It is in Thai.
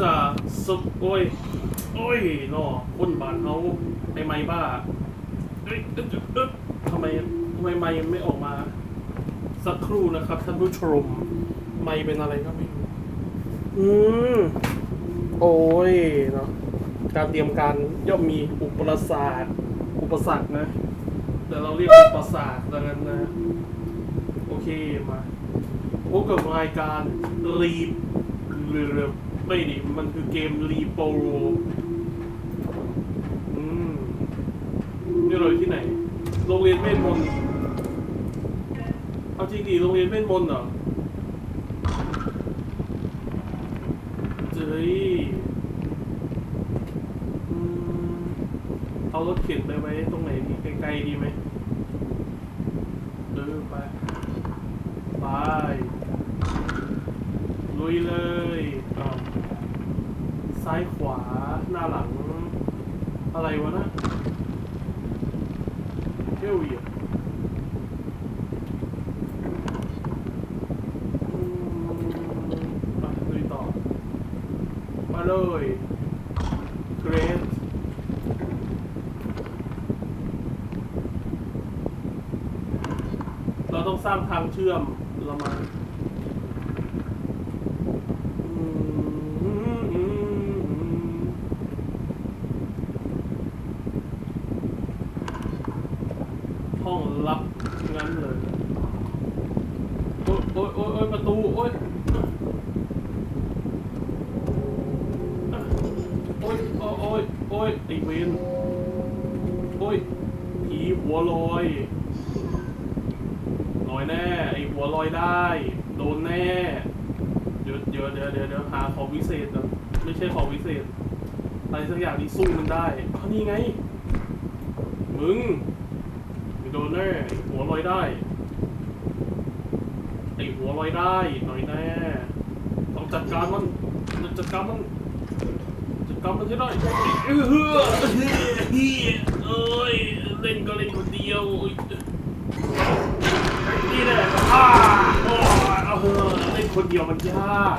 ษาสุกโอ้ย โอ้ยนอคนบานเขาไอไม้บ้าเอ้ยเอ้ยเอ้ยทำไมทำไมไม้ไม่ออกมา สักครู่นะครับท่านผู้ชม ไม้เป็นอะไรก็ไม่รู้ อืม โอ้ยเนาะการเตรียมการย่อมมีอุปสรรคอุปสรรคนะ แต่เราเรียกอุปสรรคแล้วกันนะ โอเคมาพบกับรายการรีบเรือ ไม่ดิมันคือเกมรีโปโรอืมนี่เราอยู่ที่ไหน โรงเรียนเวทมนต์เอาจริงดิโรงเรียนเวทมนต์เหรอเจ้ยอืมเอารถเข็นไปไว้ตรงไหนดีไกลๆดีไหมเออไปไปลุยเลยอ้า ซ้ายขวาหน้าหลัง อะไรวะนะเที่ยวอีกมไปลุยต่อมาเลยเกรดเราต้องสร้างทางเชื่อมเรามาอืมอืมอืม ห้องลับงั้นเลย โอ๊ยโอ๊ยโอ๊ยประตู โอ๊ยโอ๊ยโอ๊ยโอ๊ยโอ๊ยไอเวนโอ๊ยผีหัวลอยลอยแน่ ไอหัวลอยได้ โดนแน่ เดี๋ยวเดี๋ยวเดี๋ยวเดี๋ยวเดี๋ยวหาของวิเศษนะไม่ใช่ของวิเศษอะไรสักอย่างที่สู้มันได้เอานี่ไง มึง อหัวลอยได้ไอหัวลอยได้หน่อยแน่ต้องจัดการมันจัดการมันจะกำมันให้ได้เออเฮ้อเฮ้ยเฮ้ยเอ้ยเล่นก็เล่นคนเดียวนี่แหละอ่าโอ้ยเออเล่นคนเดียวมันยาก